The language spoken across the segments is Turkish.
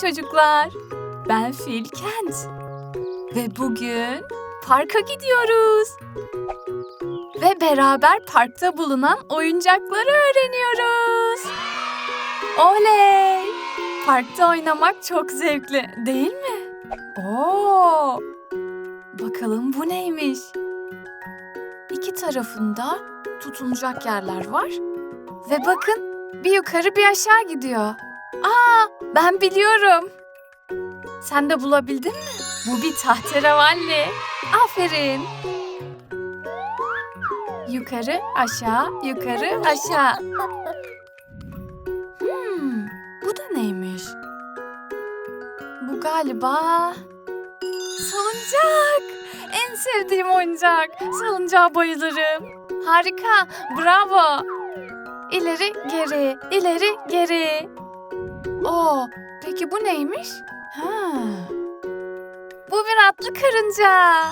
çocuklar. Ben Fil Kent. Ve bugün parka gidiyoruz. Ve beraber parkta bulunan oyuncakları öğreniyoruz. Oley! Parkta oynamak çok zevkli, değil mi? Oo! Bakalım bu neymiş? İki tarafında tutunacak yerler var. Ve bakın bir yukarı bir aşağı gidiyor. Aa, ben biliyorum. Sen de bulabildin mi? Bu bir tahterevalli. Aferin. Yukarı, aşağı, yukarı, aşağı. Hmm, bu da neymiş? Bu galiba salıncak. En sevdiğim oyuncak. Salıncağa bayılırım. Harika, bravo. İleri, geri, ileri, geri. Oo, peki bu neymiş? Ha. Bu bir atlı karınca.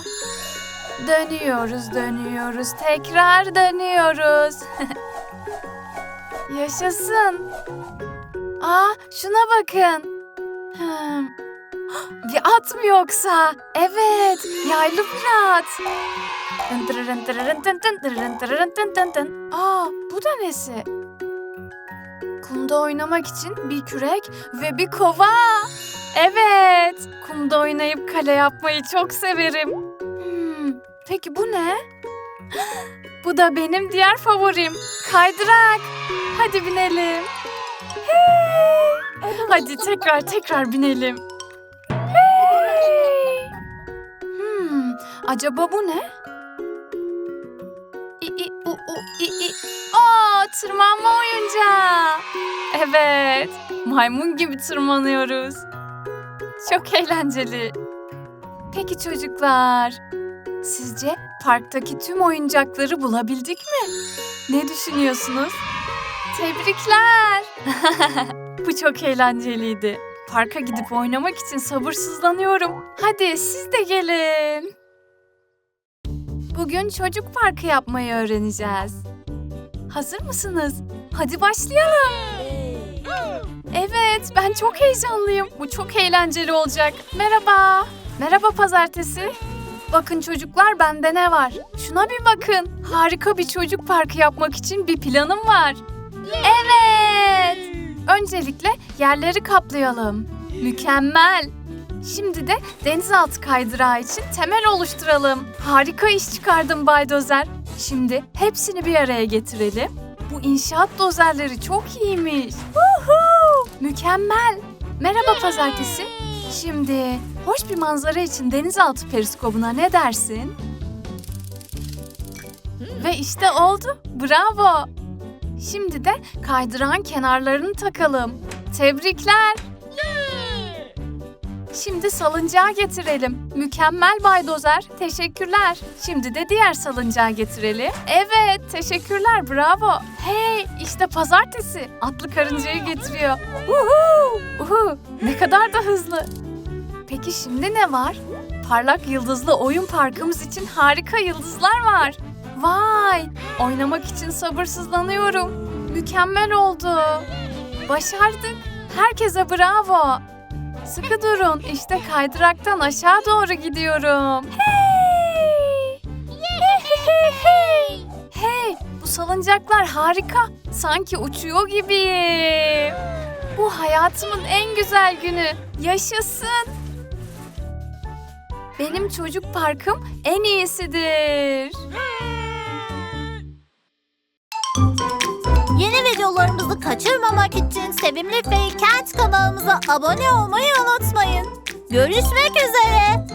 Dönüyoruz, dönüyoruz, tekrar dönüyoruz. Yaşasın. Aa, şuna bakın. Hmm. Bir at mı yoksa? Evet, yaylı bir at. Aa, bu da nesi? Kumda oynamak için bir kürek ve bir kova. Evet, kumda oynayıp kale yapmayı çok severim. Hmm, peki bu ne? Bu da benim diğer favorim. Kaydırak. Hadi binelim. Hey! Hadi tekrar tekrar binelim. Hey! Hmm, acaba bu ne? İ, i, u, u, i, i. Tırmanma oyuncağı. Evet, maymun gibi tırmanıyoruz. Çok eğlenceli. Peki çocuklar, sizce parktaki tüm oyuncakları bulabildik mi? Ne düşünüyorsunuz? Tebrikler. Bu çok eğlenceliydi. Parka gidip oynamak için sabırsızlanıyorum. Hadi siz de gelin. Bugün çocuk parkı yapmayı öğreneceğiz. Hazır mısınız? Hadi başlayalım. Evet, ben çok heyecanlıyım. Bu çok eğlenceli olacak. Merhaba. Merhaba pazartesi. Bakın çocuklar bende ne var? Şuna bir bakın. Harika bir çocuk parkı yapmak için bir planım var. Evet. Öncelikle yerleri kaplayalım. Mükemmel. Şimdi de denizaltı kaydırağı için temel oluşturalım. Harika iş çıkardım Bay Dozer. Şimdi hepsini bir araya getirelim. Bu inşaat dozerleri çok iyiymiş. Woohoo! Mükemmel. Merhaba pazartesi. Şimdi hoş bir manzara için denizaltı periskobuna ne dersin? Ve işte oldu. Bravo. Şimdi de kaydırağın kenarlarını takalım. Tebrikler. Şimdi salıncağı getirelim. Mükemmel Bay Dozer. Teşekkürler. Şimdi de diğer salıncağı getirelim. Evet, teşekkürler. Bravo. Hey, işte pazartesi. Atlı karıncayı getiriyor. Uhu! Uhu! Ne kadar da hızlı. Peki şimdi ne var? Parlak yıldızlı oyun parkımız için harika yıldızlar var. Vay! Oynamak için sabırsızlanıyorum. Mükemmel oldu. Başardık. Herkese bravo. Sıkı durun. İşte kaydıraktan aşağı doğru gidiyorum. Hey! Hey, hey! Hey, bu salıncaklar harika. Sanki uçuyor gibiyim. Bu hayatımın en güzel günü. Yaşasın. Benim çocuk parkım en iyisidir. Yeni videolarımızı kaçırmamak için Sevimli Faykent kanalımıza abone olmayı unutmayın. Görüşmek üzere.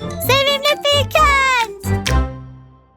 Sevimli Faykent.